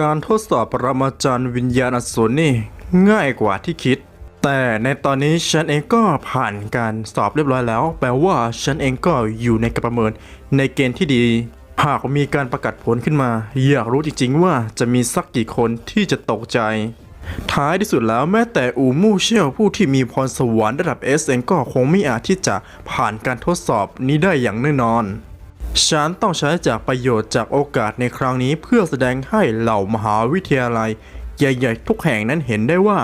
การทดสอบปรมาจารย์วิญญาณอสูรนี่ง่ายกว่าที่คิด แต่ในตอนนี้ฉันเองก็ผ่านการสอบเรียบร้อยแล้ว แปลว่าฉันเองก็อยู่ในการประเมินในเกณฑ์ที่ดี หากมีการประกาศผลขึ้นมา อยากรู้จริงๆว่าจะมีสักกี่คนที่จะตกใจ ท้ายที่สุดแล้วแม้แต่อูมู่เชี่ยวผู้ที่มีพรสวรรค์ระดับ S เองก็คงไม่อาจที่จะผ่านการทดสอบนี้ได้อย่างแน่นอน ฉันต้องใช้จากประโยชน์จากโอกาสในครั้งนี้เพื่อแสดงให้เหล่ามหาวิทยาลัย ใหญ่ๆ ทุกแห่งนั้นเห็นได้ว่า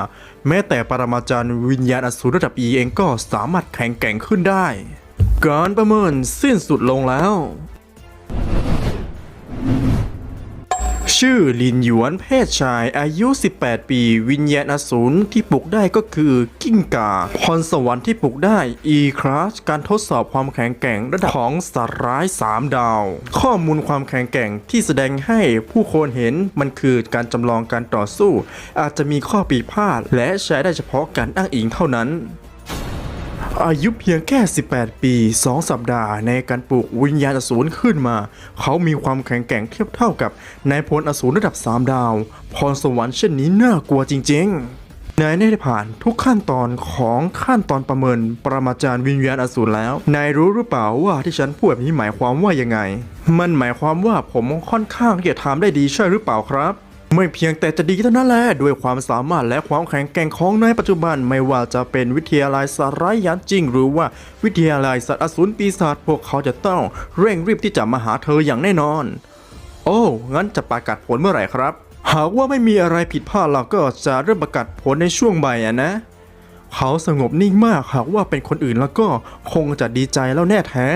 แม้แต่ปรมาจารย์วิญญาณอสูรระดับ E เองก็สามารถแข็งแกร่งขึ้นได้ การประเมินสิ้นสุดลงแล้ว ชื่อลินหยวนเพศชายอายุ 18 ปี วิญญาณอสูรที่ปลุกได้ก็คือกิ้งก่าพรสวรรค์ที่ปลุกได้ E class การทดสอบความแข็งแกร่งระดับของสัตว์ร้าย 3 ดาว ข้อมูลความแข็งแกร่งที่แสดงให้ผู้คนเห็นมันคือการจำลองการต่อสู้ อาจจะมีข้อผิดพลาดและใช้ได้เฉพาะการอ้างอิงเท่านั้น อายุเพียงแค่ 18 ปี 2 สัปดาห์ในการปลูกวิญญาณอสูรขึ้นมา เขามีความแข็งแกร่งเทียบเท่ากับนายพลอสูรระดับ 3 ดาว พรสวรรค์เช่นนี้น่ากลัวจริงๆ นายได้ผ่านทุกขั้นตอนของขั้นตอนประเมินปรมาจารย์วิญญาณอสูรแล้ว นายรู้หรือเปล่าว่าที่ฉันพูดแบบนี้หมายความว่ายังไง มันหมายความว่าผมค่อนข้างที่จะทำได้ดีใช่หรือเปล่าครับ ไม่เพียงแต่จะดีเท่านั้นแหละด้วยความสามารถและความแข็งแกร่งของในปัจจุบันไม่ว่าจะเป็นวิทยาลัยสารยานจริง หรือว่าวิทยาลัยสัตว์อสูรปีศาจพวกเขาจะต้องเร่งรีบที่จะมาหาเธออย่างแน่นอน โอ้งั้นจะประกาศผลเมื่อไหร่ครับ หากว่าไม่มีอะไรผิดพลาดเราก็จะเริ่มประกาศผลในช่วงบ่ายนะ เขาสงบนิ่งมากหากว่าเป็นคนอื่นแล้วก็คงจะดีใจแล้วแน่แท้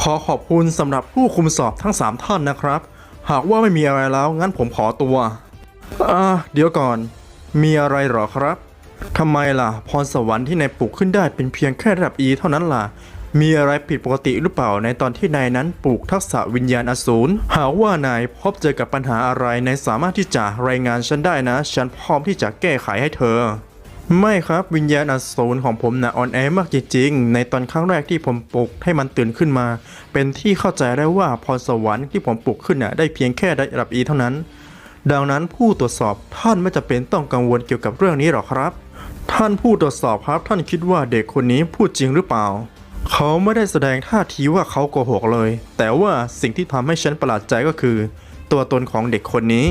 ขอขอบคุณสำหรับผู้คุมสอบทั้ง 3 ท่านนะครับ หากว่าไม่มีอะไรแล้ว งั้นผมขอตัว อ่า เดี๋ยวก่อน มีอะไรหรอครับทำไมล่ะ พรสวรรค์ที่นายปลูกขึ้นได้เป็นเพียงแค่ระดับ E เท่านั้นล่ะ มีอะไรผิดปกติหรือเปล่าในตอนที่นายนั้นปลูกทักษะวิญญาณอสูร หากว่านายพบเจอกับปัญหาอะไรนายสามารถที่จะรายงานฉันได้นะ ฉันพร้อมที่จะแก้ไขให้เธอ ไม่ครับวิญญาณอสูรของผมนะอ่อนแอมากจริงๆในตอนครั้งแรกที่ผมปลุกให้มันตื่นขึ้นมา เป็นที่เข้าใจได้ว่าพรสวรรค์ที่ผมปลุกขึ้นน่ะได้เพียงแค่ระดับ E เท่านั้น ดังนั้นผู้ตรวจสอบท่านไม่จำเป็นต้องกังวลเกี่ยวกับเรื่องนี้หรอกครับ ท่านผู้ตรวจสอบครับท่านคิดว่าเด็กคนนี้พูดจริงหรือเปล่า เขาไม่ได้แสดงท่าทีว่าเขาโกหกเลย แต่ว่าสิ่งที่ทำให้ฉันประหลาดใจก็คือ ตัวตนของเด็กคนนี้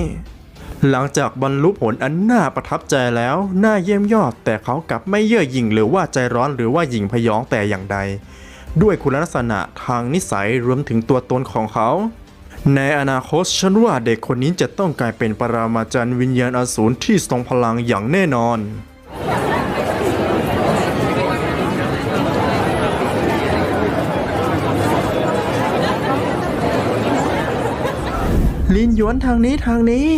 หลังจากบรรลุผลอันน่าประทับใจแล้ว น่าเยี่ยมยอด แต่เขากลับไม่เย่อหยิ่งหรือว่าใจร้อนหรือว่าหยิ่งพยองแต่อย่างใด ด้วยคุณลักษณะทางนิสัยรวมถึงตัวตนของเขา ในอนาคตฉันว่าเด็กคนนี้จะต้องกลายเป็นปรามาจารย์วิญญาณอสูรที่ทรงพลังอย่างแน่นอนลินหยวนทางนี้ทางนี้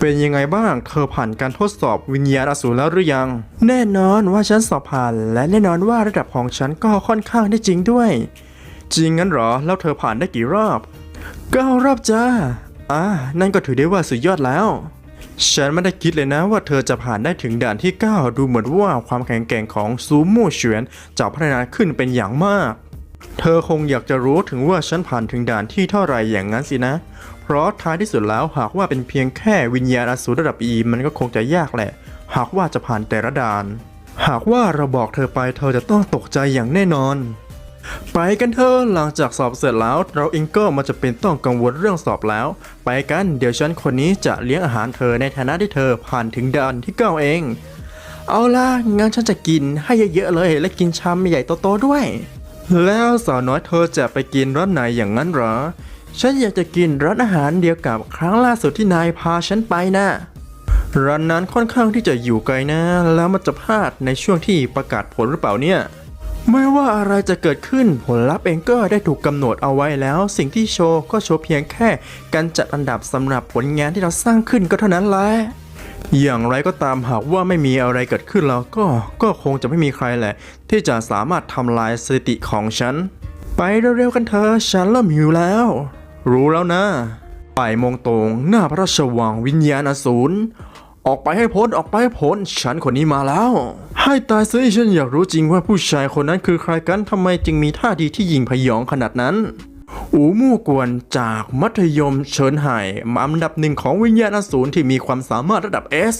เป็นยังไงบ้าง เธอผ่านการทดสอบวิญญาณอสูรแล้วหรือยัง แน่นอนว่าฉันสอบผ่าน และแน่นอนว่าระดับของฉันก็ค่อนข้างได้จริงด้วย จริงงั้นเหรอ แล้วเธอผ่านได้กี่รอบเก้ารอบจ้า อ่า นั่นก็ถือได้ว่าสุดยอดแล้ว ฉันไม่ได้คิดเลยนะว่าเธอจะผ่านได้ถึงด่านที่ 9 ดูเหมือนว่าความแข็งแกร่งของซูโม่เฉวียนจะพัฒนาขึ้นเป็นอย่างมาก เธอคงอยากจะรู้ถึงว่าฉันผ่านถึงด่านที่เท่าไหร่อย่างนั้นสินะ เพราะท้ายที่สุดแล้วหากว่าเป็นเพียงแค่วิญญาณอสูรระดับ E มันก็คงจะยากแหละ หากว่าจะผ่านแต่ละด่าน หากว่าเราบอกเธอไปเธอจะต้องตกใจอย่างแน่นอน ไปกันเถอะหลังจากสอบเสร็จแล้ว เราเองก็ไมาจะเป็นต้องกังวลเรื่องสอบแล้ว ไปกันเดี๋ยวฉันคนนี้จะเลี้ยงอาหารเธอในฐานะที่เธอผ่านถึงด่านที่เก้าเอง เอาล่ะงั้นฉันจะกินให้เยอะๆเลยและกินชามใหญ่โตๆด้วย แล้วสาวน้อยเธอจะไปกินร้านไหนอย่างนั้นเหรอ ฉันอยากจะกินร้านอาหารเดียวกับครั้งล่าสุดที่นายพาฉันไปนะ ร้านนั้นค่อนข้างที่จะอยู่ไกลนะ แล้วมันจะพลาดในช่วงที่ประกาศผลหรือเปล่าเนี่ยไม่ว่าอะไรจะเกิดขึ้นผลลัพธ์เองก็ได้ถูกกำหนดเอาไว้แล้ว สิ่งที่โชว์ก็โชว์เพียงแค่ การจัดอันดับสำหรับผลงานที่เราสร้างขึ้นก็เท่านั้นแหละอย่างไรก็ตามหากว่าไม่มีอะไรเกิดขึ้นแล้วก็ก็คงจะไม่มีใครแหละ ที่จะสามารถทำลายสถิติของฉัน ไปเร็วๆกันเถอะฉันเริ่มหิวแล้ว รู้แล้วนะป่ายมงตรงหน้าพระราชวังวิญญาณอสูรออกไปให้พ้นออกไปให้พ้นฉันคนนี้มาแล้ว ให้ตายซิฉันอยากรู้จริงว่าผู้ชายคนนั้นคือใครกันทำไมจึงมีท่าทีที่ยิงพยองขนาดนั้น อูมู่กวนจากมัธยมเฉินไห่มาอันดับหนึ่งของวิญญาณอสูรที่มีความสามารถระดับ S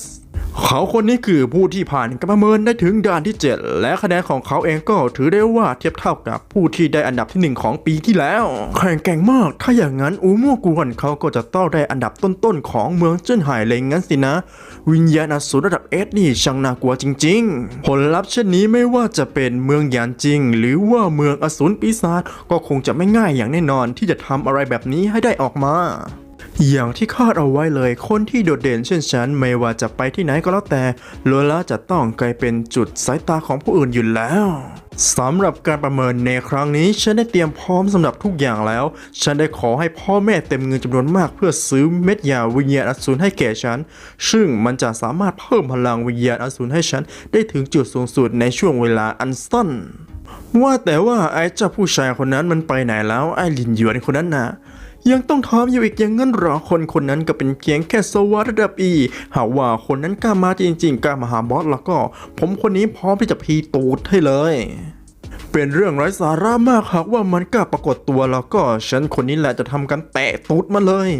เขาคนนี้คือผู้ที่ผ่านการประเมินได้ถึงด่านที่ 7 และคะแนนของเขาเองก็ถือได้ว่าเทียบเท่ากับผู้ที่ได้อันดับที่หนึ่งของปีที่แล้วแข่งแกร่งมาก ถ้าอย่างนั้นอูมู่กวนเขาก็จะต้องได้อันดับต้นๆของเมืองเจิ้นไห่เลยงั้นสินะ วิญญาณอสูรระดับ S นี่ช่างน่ากลัวจริง ๆ ผลลัพธ์เช่นนี้ไม่ว่าจะเป็นเมืองหยานจริง หรือว่าเมืองอสูรปีศาจก็คงจะไม่ง่ายอย่างแน่นอนที่จะทำอะไรแบบนี้ให้ได้ออกมา อย่างที่คาดเอาไว้เลย คนที่โดดเด่นเช่นฉันไม่ว่าจะไปที่ไหนก็แล้วแต่ล้วนแล้วจะต้องกลายเป็นจุดสายตาของผู้อื่นอยู่แล้วสำหรับการประเมินในครั้งนี้ฉันได้เตรียมพร้อมสำหรับทุกอย่างแล้ว ฉันได้ขอให้พ่อแม่เต็มเงินจำนวนมากเพื่อซื้อเม็ดยาวิญญาณอสูรให้แก่ฉัน ซึ่งมันจะสามารถเพิ่มพลังวิญญาณอสูรให้ฉันได้ถึงจุดสูงสุดในช่วงเวลาอันสั้น ว่าแต่ว่าไอ้เจ้าผู้ชายคนนั้นมันไปไหนแล้วไอ้ลินหยวนคนนั้นน่ะ ยังต้องทอมอยู่อีกอย่างงั้นหรอคนคนนั้นก็เป็นเพียงแค่สวัสระดับอีหากว่าคนนั้นกล้ามาจริงๆกล้ามาหาบอสแล้วก็ ผมคนนี้พร้อมที่จะพีตูดให้เลยเป็นเรื่องไร้สาระมากหากว่ามันกล้าปรากฏตัวแล้วก็ฉันคนนี้แหละจะทำกันแตะตูดมาเลย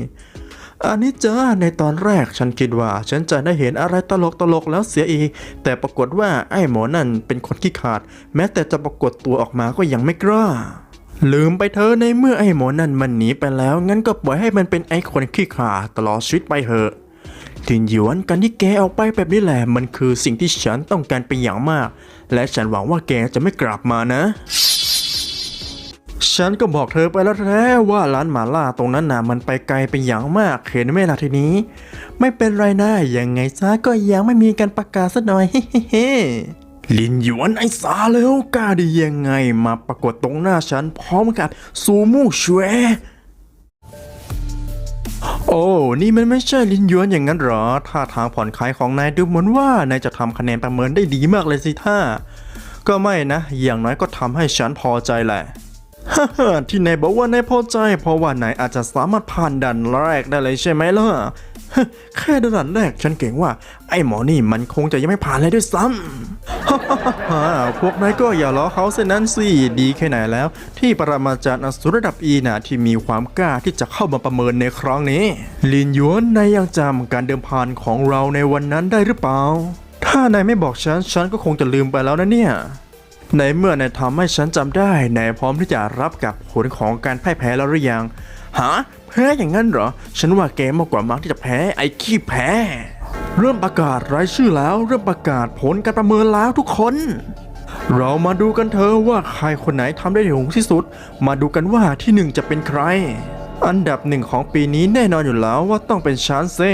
อันนี้จ้าในตอนแรกฉันคิดว่า ฉันจะได้เห็นอะไรตลกตลกๆแล้วเสียอีก แต่ปรากฏว่าไอ้หมอนั่นเป็นคนขี้ขาด แม้แต่จะปรากฏตัวออกมาก็ยังไม่กล้า ลืมไปเธอะในเมื่อไอ้หมอนั่นมันหนีไปแล้ว งั้นก็ปล่อยให้มันเป็นไอ้คนขี้ขาดตลอดชีวิตไปเถอะทินหยวนการที่แกออกไปแบบนี้แหละมันคือสิ่งที่ฉันต้องการเป็นอย่างมาก และฉันหวังว่าแกจะไม่กลับมานะ ฉันก็บอกเธอไปแล้วแท้ว่าร้านหมาล่าตรงนั้นน่ะมันไปไกลเป็นอย่างมากเห็นไหมล่ะทีนี้ ไม่เป็นไรนะยังไงซะก็ยังไม่มีการประกาศสักหน่อยเฮ้ลินหยวนไอ้สาแล้วกล้าด้ยังไงมาปรากฏตรงหน้าฉันพร้อมกับซูมูชเวโอ้ นี่มันไม่ใช่ลินยวนอย่างนั้นหรอ ท่าทางผ่อนคลายของนายดูเหมือนว่านายจะทำคะแนนประเมินได้ดีมากเลยสิท่า ก็ไม่นะ อย่างน้อยก็ทำให้ฉันพอใจแหละ ฮ่าฮ่าที่นายบอกว่านายพอใจ เพราะว่านายอาจจะสามารถผ่านด่านแรกได้เลยใช่ไหมล่ะแค่ด่านแรกฉันเก่งว่า ไอ้หมอนี่มันคงจะยังไม่ผ่านเลยด้วยซ้ำฮ่าฮ่าพวกนายก็อย่าล้อเขาเส้นนั้นสิดีแค่ไหนแล้ว ที่ปรมาจารย์อสุรระดับอีน่ะที่มีความกล้าที่จะเข้ามาประเมินในครั้งนี้ ลินยวนนายยังจำการเดิมพันของเราในวันนั้นได้หรือเปล่า ถ้านายไม่บอกฉันฉันก็คงจะลืมไปแล้วนะเนี่ย ในเมื่อนายทำให้ฉันจำได้นายพร้อมที่จะรับกับผลของการพ่ายแพ้แล้วหรือยังฮะแพ้อย่างนั้นเหรอ ฉันว่าแกมากกว่ามักที่จะแพ้ไอ้ขี้แพ้ เริ่มประกาศรายชื่อแล้วเริ่มประกาศผลการประเมินแล้วทุกคน เรามาดูกันเถอะว่าใครคนไหนทำได้ถึงที่สุด มาดูกันว่าที่หนึ่งจะเป็นใคร อันดับหนึ่งของปีนี้แน่นอนอยู่แล้วว่าต้องเป็นชานเซ่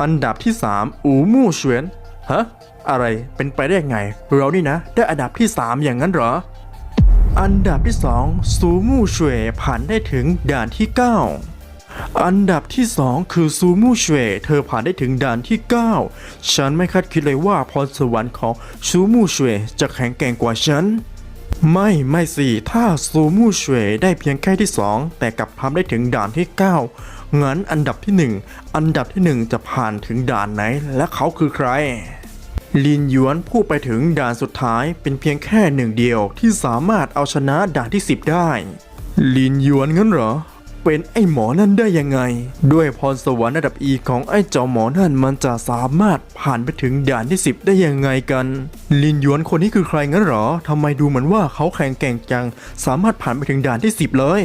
อันดับที่สามอูมู่เฉวียน ฮะ อะไรเป็นไปได้ยังไง เรานี่นะ ได้อันดับที่ 3 อย่างนั้นเหรอ อันดับที่ 2 ซูมูเฉวยผ่านได้ถึงด่านที่ 9อันดับที่ 2 คือซูมูเฉวเธอผ่านได้ถึงด่านที่ 9 ฉันไม่คาดคิดเลยว่าพรสวรรค์ของซูมูเฉวจะแข็งแกร่งกว่าฉัน ไม่ไม่สิ ถ้าซูมูเฉวได้เพียงแค่ที่ 2 แต่กลับทำได้ถึงด่านที่ 9 งั้นอันดับที่ 1 อันดับที่ 1 จะผ่านถึงด่านไหน และเขาคือใครลินหยวนพูดไปถึงด่านสุดท้ายเป็นเพียงแค่หนึ่งเดียวที่สามารถเอาชนะด่านที่ 10 ได้ ลินหยวนงั้นเหรอ เป็นไอ้หมอนั่นได้ยังไง ด้วยพรสวรรค์ระดับอีของไอ้เจ้าหมอนั่นมันจะสามารถผ่านไปถึงด่านที่ 10 ได้ยังไงกัน ลินหยวนคนนี้คือใครงั้นเหรอทำไมดูเหมือนว่าเขาแข็งแกร่งจัง สามารถผ่านไปถึงด่านที่ 10 เลย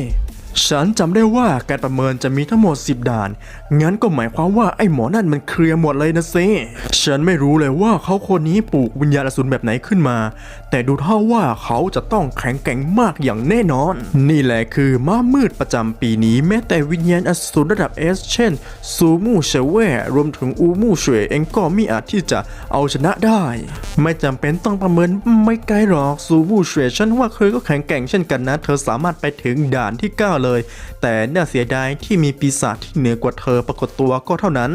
ฉันจำได้ว่าการประเมินจะมีทั้งหมด 10 ด่าน งั้นก็หมายความว่าไอ้หมอนั่นมันเคลียร์หมดเลยนะเซฉันไม่รู้เลยว่าเขาคนนี้ปลูกวิญญาณอสูรแบบไหนขึ้นมา แต่ดูเท่าว่าเขาจะต้องแข็งแกร่งมากอย่างแน่นอน นี่แหละคือม้ามืดประจำปีนี้ แม้แต่วิญญาณอสูรระดับ S เช่น ซูมูเชเวรวมถึงอูมูเฉวยเองก็ไม่อาจที่จะเอาชนะได้ ไม่จำเป็นต้องประเมินไม่ไกลหรอกซูมูเฉวยฉันว่าเคยก็แข็งแกร่งเช่นกันนะ เธอสามารถไปถึงด่านที่9เลย แต่น่าเสียดายที่มีปีศาจที่เหนือกว่าเธอปรากฏตัวก็เท่านั้น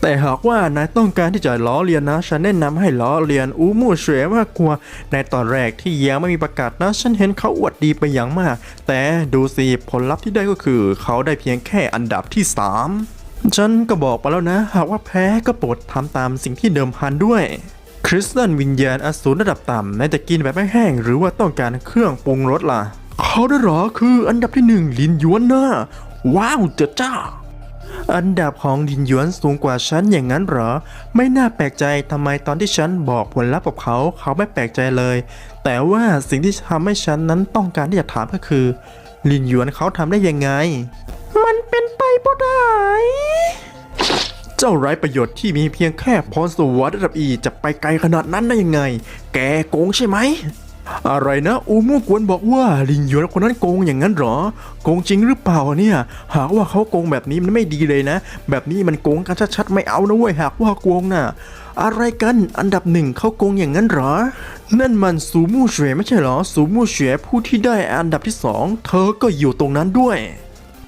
แต่หากว่านายต้องการที่จะล้อเลียนนะ ฉันแนะนำให้ล้อเลียนอูมูเฉวยมากกว่าในตอนแรกที่ยังไม่มีประกาศนะ ฉันเห็นเขาอวดดีไปอย่างมาก แต่ดูสิผลลัพธ์ที่ได้ก็คือ เขาได้เพียงแค่อันดับที่ 3 ฉันก็บอกไปแล้วนะ หากว่าแพ้ก็โปรดทำตามสิ่งที่เดิมพันด้วยคริสตัลวิญญาณอสูรระดับต่ำนายจะกินแบบไม่แห้งหรือว่าต้องการเครื่องปรุงรสล่ะ เขาได้หรอคืออันดับที่หนึ่งลินยวนนะว้าวเจ้าจ้า อันดับของลินยวนสูงกว่าฉันอย่างนั้นเหรอ ไม่น่าแปลกใจทำไมตอนที่ฉันบอกผลลัพธ์กับเขา เขาไม่แปลกใจเลย แต่ว่าสิ่งที่ทำให้ฉันนั้นต้องการที่จะถามก็คือ ลินยวนเขาทำได้ยังไง มันเป็นไปบ่ได้เจ้าไร้ประโยชน์ที่มีเพียงแค่พรสวรรค์ระดับอีจะไปไกลขนาดนั้นได้ยังไง แกโกงใช่ไหม อะไรนะอูมู่กวนบอกว่าลินหยวนคนนั้นโกงอย่างนั้นเหรอ โกงจริงหรือเปล่าเนี่ย หากว่าเขาโกงแบบนี้มันไม่ดีเลยนะ แบบนี้มันโกงกันชัดๆไม่เอานะเว้ยหากว่าโกงน่ะ อะไรกันอันดับหนึ่งเขาโกงอย่างนั้นเหรอ นั่นมันสูมูเฉวยไม่ใช่หรอ สูมูเฉวยผู้ที่ได้อันดับที่สองเธอก็อยู่ตรงนั้นด้วย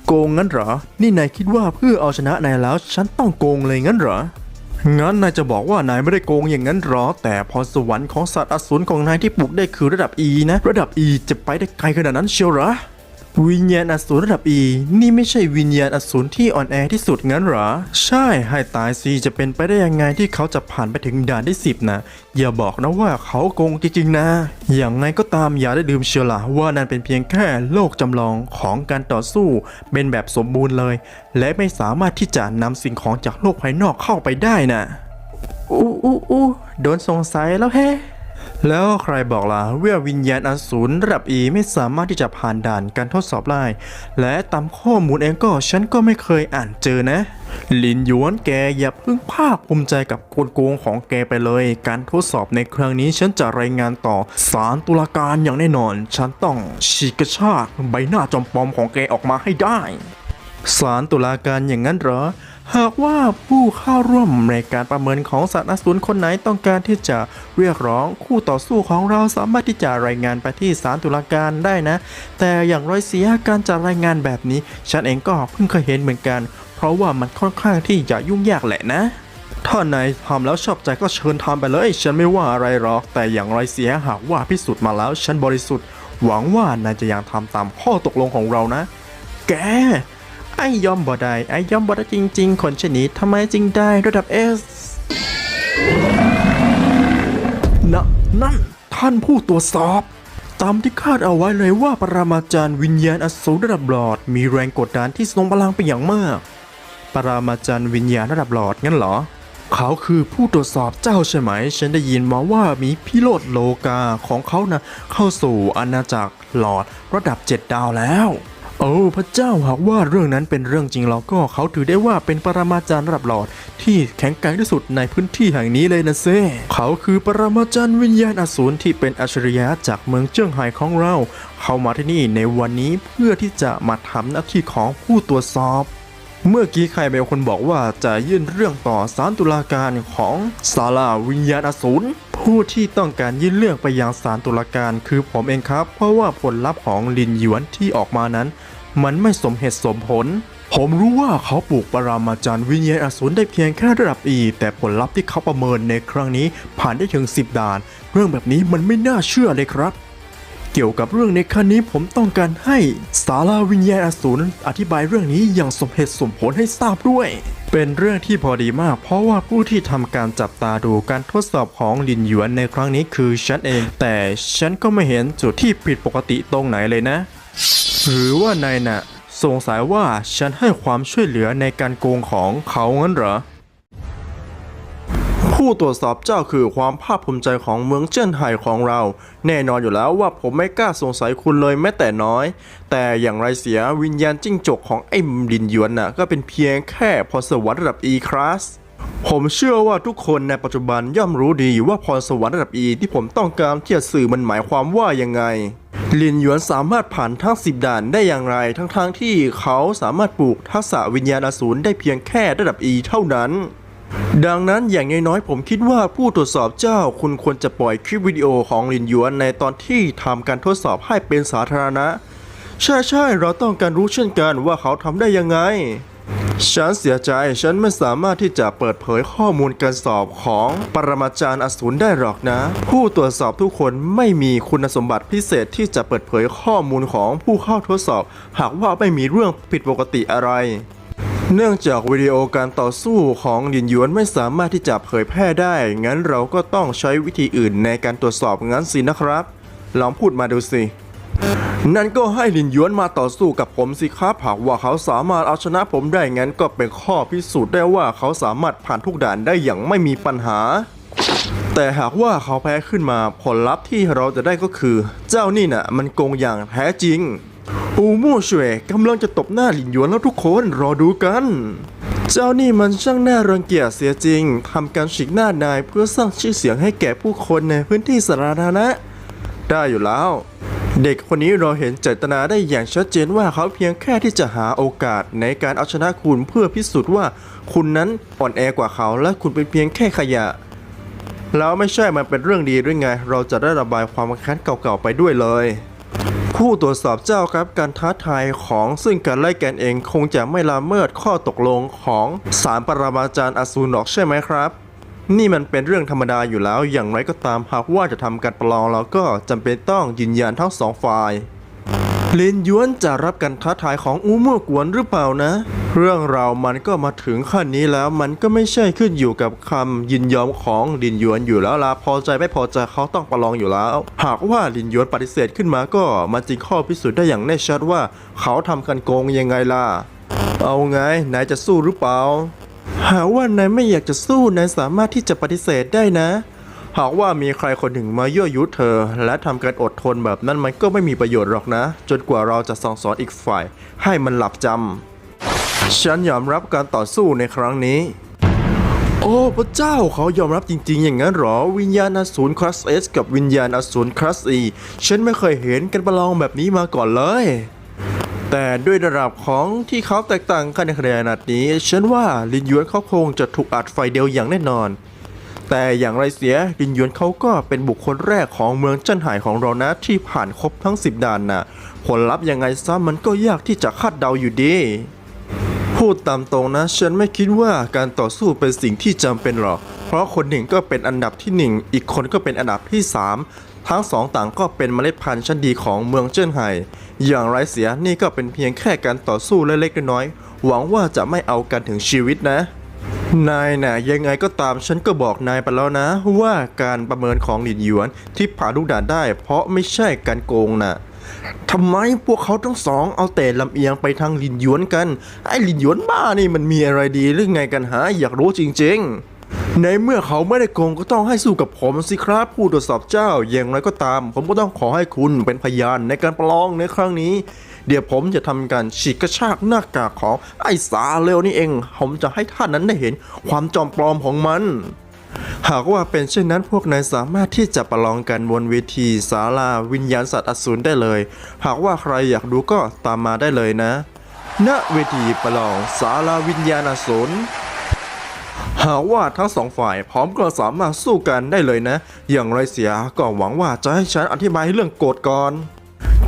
โกงงั้นเหรอ นี่นายคิดว่าเพื่อเอาชนะนายแล้วฉันต้องโกงเลยงั้นเหรอ งั้นนายจะบอกว่านายไม่ได้โกงอย่างนั้นหรอ แต่พรสวรรค์ของสัตว์อสูรของนายที่ปลูกได้คือระดับ E นะ ระดับ E จะไปได้ไกลขนาดนั้นเชียวหรอ วิญญาณอสูรระดับ E นี่ไม่ใช่วิญญาณอสูรที่อ่อนแอที่สุดงั้นหรอ ใช่ให้ตายสิจะเป็นไปได้ยังไงที่เขาจะผ่านไปถึงด่านที่10นะ อย่าบอกนะว่าเขาโกงจริงๆนะ อย่างไงก็ตามอย่าได้ลืมเชียวละว่านั่นเป็นเพียงแค่โลกจำลองของการต่อสู้เป็นแบบสมบูรณ์เลย และไม่สามารถที่จะนำสิ่งของจากโลกภายนอกเข้าไปได้น่ะอู้อู้อู้โดนสงสัยแล้วแฮะ แล้วใครบอกล่ะว่าวิญญาณอสูรระดับ E ไม่สามารถที่จะผ่านด่านการทดสอบได้ และตามข้อมูลเองก็ฉันก็ไม่เคยอ่านเจอนะ ลินหยวนแกอย่าเพิ่งภาคภูมิใจกับกลโกงของแกไปเลย การทดสอบในครั้งนี้ฉันจะรายงานต่อศาลตุลาการอย่างแน่นอน ฉันต้องฉีกกระชากใบหน้าจอมปลอมของแกออกมาให้ได้ศาลตุลาการอย่างนั้นเหรอ หากว่าผู้เข้าร่วมในการประเมินของสัตว์อสูรคนไหนต้องการที่จะเรียกร้องคู่ต่อสู้ของเราสามารถที่จะรายงานไปที่ศาลตุลาการได้นะ แต่อย่างไรเสียการจะรายงานแบบนี้ ฉันเองก็เพิ่งเคยเห็นเหมือนกัน เพราะว่ามันค่อนข้างที่จะยุ่งยากแหละนะถ้านายทำแล้วชอบใจก็เชิญทำไปเลย ฉันไม่ว่าอะไรหรอก แต่อย่างไรเสียหากว่าพิสูจน์มาแล้ว ฉันบริสุทธิ์ หวังว่านายจะยังทำตามข้อตกลงของเรานะ แก ไอ้ยอมบ่ได้ไอ้ยอมบ่ได้จริง ๆ คนชนิดทำไมจึงได้ระดับ S นะนั่นท่านผู้ตรวจสอบ ตามที่คาดเอาไว้เลยว่าปรามาจารย์วิญญาณอสูรระดับหลอด มีแรงกดดันที่ทรงพลังเป็นอย่างมาก ปรามาจารย์วิญญาณระดับหลอดงั้นเหรอ เขาคือผู้ตรวจสอบเจ้าใช่ไหม ฉันได้ยินมาว่ามีพิโรธโลกาของเขานะเข้าสู่อาณาจักรหลอดระดับ7ดาวแล้ว โอ้พระเจ้าหากว่าเรื่องนั้นเป็นเรื่องจริงแล้วก็เขาถือได้ว่าเป็นปรมาจารย์ระดับหลอด ที่แข็งแกร่งที่สุดในพื้นที่แห่งนี้เลยนะเซ่เขาคือปรมาจารย์วิญญาณอสูรที่เป็นอัจฉริยะจากเมืองเจิ้งไห่ของเรา เขามาที่นี่ในวันนี้เพื่อที่จะมาทำหน้าที่ของผู้ตรวจสอบเมื่อกี้ใครเป็นคนบอกว่าจะยื่นเรื่องต่อศาลตุลาการของศาลาวิญญาณอสูรผู้ที่ต้องการยื่นเรื่องไปยังศาลตุลาการคือผมเองครับ เพราะว่าผลลัพธ์ของลินหยวนที่ออกมานั้น มันไม่สมเหตุสมผล ผมรู้ว่าเขาปลูกปรามาจารย์วิญญาณอสูรได้เพียงแค่ระดับ E แต่ผลลัพธ์ที่เขาประเมินในครั้งนี้ผ่านได้ถึง 10 ด่าน เรื่องแบบนี้มันไม่น่าเชื่อเลยครับ เกี่ยวกับเรื่องในครั้งนี้ผมต้องการให้สาราวิญญาณอสูรอธิบายเรื่องนี้อย่างสมเหตุสมผลให้ทราบด้วย เป็นเรื่องที่พอดีมาก เพราะว่าผู้ที่ทำการจับตาดูการทดสอบของลินหยวนในครั้งนี้คือฉันเอง แต่ฉันก็ไม่เห็นจุดที่ผิดปกติตรงไหนเลยนะ หรือว่านายน่ะสงสัยว่าฉันให้ความช่วยเหลือในการโกงของเขางั้นเหรอ ผู้ตรวจสอบเจ้าคือความภาคภูมิใจของเมืองเจิ้นไห่ของเรา แน่นอนอยู่แล้วว่าผมไม่กล้าสงสัยคุณเลยแม้แต่น้อย แต่อย่างไรเสียวิญญาณจิ้งจกของไอ้ลินหยวนน่ะก็เป็นเพียงแค่พรสวรรค์ระดับ E class ผมเชื่อว่าทุกคนในปัจจุบันย่อมรู้ดีว่าพรสวรรค์ระดับ E ที่ผมต้องการที่จะสื่อมันหมายความว่ายังไงลินหยวนสามารถผ่านทั้ง10ด่านได้อย่างไร ทั้งๆทที่เขาสามารถปลูกทักษะวิญญาณอสูรได้เพียงแค่ระดับ E เท่านั้น ดังนั้นอย่างน้อยๆผมคิดว่าผู้ตรวจสอบเจ้าคุณควรจะปล่อยคลิปวิดีโอของลินหยวนในตอนที่ทำการทดสอบให้เป็นสาธารณะ ใช่ๆเราต้องการรู้เช่นกันว่าเขาทำได้ยังไง ฉันเสียใจฉันไม่สามารถที่จะเปิดเผยข้อมูลการสอบของปรมาจารย์อสูรได้หรอกนะ ผู้ตรวจสอบทุกคนไม่มีคุณสมบัติพิเศษที่จะเปิดเผยข้อมูลของผู้เข้าทดสอบ หากว่าไม่มีเรื่องผิดปกติอะไร เนื่องจากวิดีโอการต่อสู้ของหลินหยวนไม่สามารถที่จะเผยแพร่ได้ งั้นเราก็ต้องใช้วิธีอื่นในการตรวจสอบงั้นสินะครับ ลองพูดมาดูสิ นั่นก็ให้ลินยวนมาต่อสู้กับผมสิครับหากว่าเขาสามารถเอาชนะผมได้งั้นก็เป็นข้อพิสูจน์ได้ว่าเขาสามารถผ่านทุกด่านได้อย่างไม่มีปัญหา แต่หากว่าเขาแพ้ขึ้นมาผลลัพธ์ที่เราจะได้ก็คือ เจ้านี่น่ะ มันโกงอย่างแท้จริง อูมู่เฉวยกำลังจะตบหน้าหลินยวนแล้วทุกคนรอดูกัน เจ้านี่มันช่างน่ารังเกียจเสียจริงทำการฉีกหน้านายเพื่อสร้างชื่อเสียงให้แก่ผู้คนในพื้นที่สาธารณะได้อยู่แล้ว เด็กคนนี้เราเห็นเจตนาได้อย่างชัดเจนว่าเขาเพียงแค่ที่จะหาโอกาสในการเอาชนะคุณเพื่อพิสูจน์ว่าคุณนั้นอ่อนแอกว่าเขาและคุณเป็นเพียงแค่ขยะ แล้วไม่ใช่มันเป็นเรื่องดีหรือไง เราจะได้ระบายความแค้นเก่าๆไปด้วยเลยผู้ตรวจสอบเจ้าครับการท้าทายของซึ่งกันและกันเองคงจะไม่ละเมิดข้อตกลงของสารปรมาจารย์อสูรหรอกใช่ไหมครับ นี่มันเป็นเรื่องธรรมดาอยู่แล้ว อย่างไรก็ตามหากว่าจะทำการประลองเราก็จำเป็นต้องยืนยันทั้งสองฝ่ายลินยวนจะรับการท้าทายของอูมั่วกวนหรือเปล่านะ เรื่องราวมันก็มาถึงขั้นนี้แล้วมันก็ไม่ใช่ขึ้นอยู่กับคำยินยอมของลินยวนอยู่แล้วล่ะพอใจไม่พอใจเขาต้องประลองอยู่แล้ว หากว่าลินยวนปฏิเสธขึ้นมาก็มันจึงข้อพิสูจน์ได้อย่างแน่ชัดว่า เขาทำกันโกงยังไงล่ะ เอาไงนายจะสู้หรือเปล่า หากว่านายไม่อยากจะสู้นายสามารถที่จะปฏิเสธได้นะ หากว่ามีใครคนหนึ่งมายั่วยุเธอ และทำการอดทนแบบนั้นมันก็ไม่มีประโยชน์หรอกนะ จนกว่าเราจะสั่งสอนอีกฝ่าย ให้มันหลับจำฉันยอมรับการต่อสู้ในครั้งนี้ โอ้พระเจ้าเขายอมรับจริง ๆ อย่างนั้นเหรอ วิญญาณอสูรคลาสเอสกับวิญญาณอสูรคลาสอีฉันไม่เคยเห็นกันประลองแบบนี้มาก่อนเลย แต่ด้วยระดับของที่เขาแตกต่างกันในขนาดนี้ ฉันว่าลินยวนเขาคงจะถูกอัดไฟเดียวอย่างแน่นอน แต่อย่างไรเสียลินยวนเขาก็เป็นบุคคลแรกของเมืองเจิ้นไห่ของเรานะที่ผ่านครบทั้ง 10ด่านน่ะ ผลลัพธ์ยังไงซะมันก็ยากที่จะคาดเดาอยู่ดีพูดตามตรงนะ ฉันไม่คิดว่าการต่อสู้เป็นสิ่งที่จำเป็นหรอก เพราะคนหนึ่งก็เป็นอันดับที่หนึ่งอีกคนก็เป็นอันดับที่สาม ทั้งสองต่างก็เป็นเมล็ดพันธุ์ชั้นดีของเมืองเจิ้นไห่ อย่างไรเสียนี่ก็เป็นเพียงแค่การต่อสู้เล็กๆน้อยๆ หวังว่าจะไม่เอากันถึงชีวิตนะ นายน่ะยังไงก็ตามฉันก็บอกนายไปแล้วนะ ว่าการประเมินของหลินหยวนที่ผ่านทุกด่านได้ เพราะไม่ใช่การโกงน่ะทำไมพวกเขาทั้งสองเอาแต่ลำเอียงไปทางหลินหยวนกัน ไอ้หลินหยวนบ้านี่มันมีอะไรดีหรือไงกันหาอยากรู้จริง ๆ ในเมื่อเขาไม่ได้โกงก็ต้องให้สู้กับผมสิครับ ผู้ตรวจสอบเจ้าอย่างไรก็ตาม ผมก็ต้องขอให้คุณเป็นพยานในการประลองในครั้งนี้ เดี๋ยวผมจะทำการฉีกกระชากหน้ากากของไอ้สาเลวนี่เอง ผมจะให้ท่านนั้นได้เห็นความจอมปลอมของมัน หากว่าเป็นเช่นนั้นพวกนายสามารถที่จะประลองกันบนเวทีศาลาวิญญาณสัตว์อสูรได้เลย หากว่าใครอยากดูก็ตามมาได้เลยนะ ณเวทีประลองศาลาวิญญาณอสูร หากว่าทั้งสองฝ่ายพร้อมก็สามารถสู้กันได้เลยนะ อย่างไรเสียก็หวังว่าจะให้ฉันอธิบายเรื่องโกฎก่อน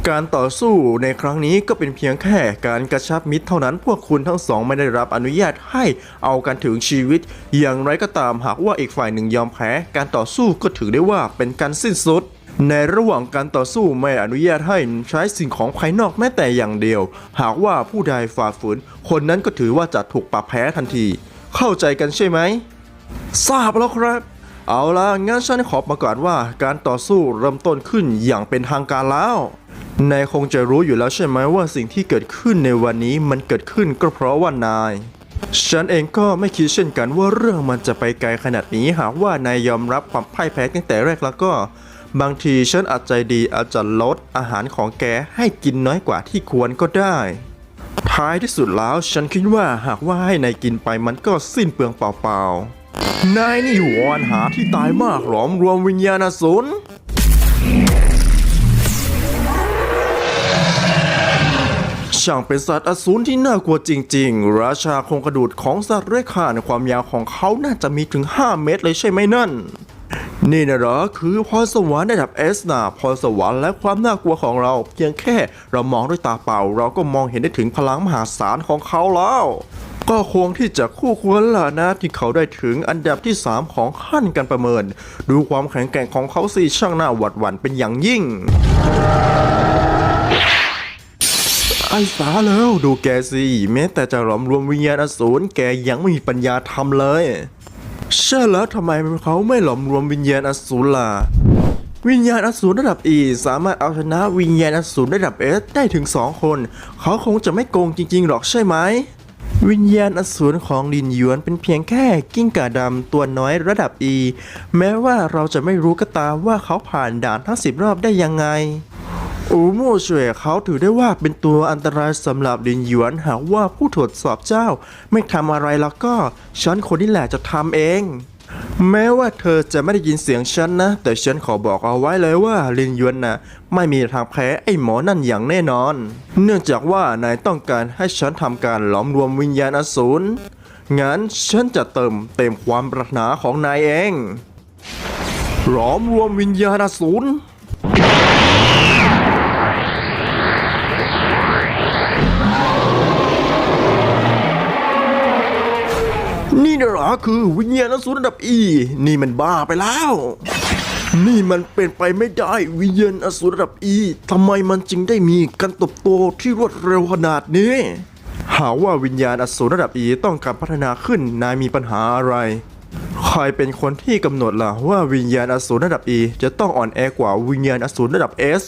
การต่อสู้ในครั้งนี้ก็เป็นเพียงแค่การกระชับมิตรเท่านั้นพวกคุณทั้งสองไม่ได้รับอนุญาตให้เอากันถึงชีวิต อย่างไรก็ตามหากว่าอีกฝ่ายหนึ่งยอมแพ้ การต่อสู้ก็ถือได้ว่าเป็นการสิ้นสุด ในระหว่างการต่อสู้ไม่อนุญาตให้ใช้สิ่งของภายนอกแม้แต่อย่างเดียว หากว่าผู้ใดฝ่าฝืน คนนั้นก็ถือว่าจะถูกปรับแพ้ทันที เข้าใจกันใช่ไหม ทราบแล้วครับ เอาล่ะงั้นฉันขอประกาศว่าการต่อสู้เริ่มต้นขึ้นอย่างเป็นทางการแล้วนายคงจะรู้อยู่แล้วใช่ไหมว่าสิ่งที่เกิดขึ้นในวันนี้มันเกิดขึ้นก็เพราะว่านาย ฉันเองก็ไม่คิดเช่นกันว่าเรื่องมันจะไปไกลขนาดนี้หากว่านายยอมรับความพ่ายแพ้ตั้งแต่แรกแล้วก็ บางทีฉันอาจใจดีอาจจะลดอาหารของแกให้กินน้อยกว่าที่ควรก็ได้ ท้ายที่สุดแล้วฉันคิดว่าหากว่าให้นายกินไปมันก็สิ้นเปลืองเปล่าๆ นายนี่วอนหาที่ตายมากหลอมรวมวิญญาณอสูรช่างเป็นสัตว์อสูรที่น่ากลัวจริง ๆ ราชาโครงกระดูดของสัตว์เลื้อยคลานความยาวของเขาน่าจะมีถึง 5 เมตรเลยใช่ไหมนั่น นี่นะเหรอคือพรสวรรค์ระดับเอสนะพรสวรรค์และความน่ากลัวของเรา เพียงแค่เรามองด้วยตาเปล่า เราก็มองเห็นได้ถึงพลังมหาศาลของเขาแล้ว ก็ควรที่จะคู่ควรล่ะนะที่เขาได้ถึงอันดับที่ 3 ของขั้นการประเมิน ดูความแข็งแกร่งของเขาสิช่างหน่าหวาดหวั่นเป็นอย่างยิ่งไอ้สาแล้วดูแกสิแม้แต่จะหลอมรวมวิญญาณอสูรแกยังไม่มีปัญญาทำเลย ใช่แล้วทำไมเขาไม่หลอมรวมวิญญาณอสูรล่ะวิญญาณอสูรระดับ E สามารถเอาชนะวิญญาณอสูรระดับ S ได้ถึง 2 คน เขาคงจะไม่โกงจริง ๆ หรอกใช่ไหม วิญญาณอสูรของลินหยวนเป็นเพียงแค่กิ้งก่าดำตัวน้อยระดับ E แม้ว่าเราจะไม่รู้ก็ตามว่าเขาผ่านด่านทั้งสิบรอบได้ยังไง อูมู่เฉวยเขาถือได้ว่าเป็นตัวอันตรายสำหรับลินหยวนหากว่าผู้ตรวจสอบเจ้า ไม่ทำอะไรแล้วก็ ฉันคนนี้แหละจะทำเอง แม้ว่าเธอจะไม่ได้ยินเสียงฉันนะ แต่ฉันขอบอกเอาไว้เลยว่าลินหยวนน่ะ ไม่มีทางแพ้ไอ้หมอนั่นอย่างแน่นอน เนื่องจากว่านายต้องการให้ฉันทำการหลอมรวมวิญญาณอสูรงั้นฉันจะเติมเต็มความปรารถนาของนายเองหลอมรวมวิญญาณอสูร คือวิญญาณอสูรระดับอีนี่มันบ้าไปแล้ว นี่มันเป็นไปไม่ได้วิญญาณอสูรระดับอีทำไมมันจึงได้มีการตบโตที่รวดเร็วขนาดนี้ หาว่าวิญญาณอสูรระดับอีต้องการพัฒนาขึ้นนายมีปัญหาอะไรใครเป็นคนที่กำหนดล่ะว่าวิญญาณอสูรระดับอีจะต้องอ่อนแอกว่าวิญญาณอสูรระดับเอส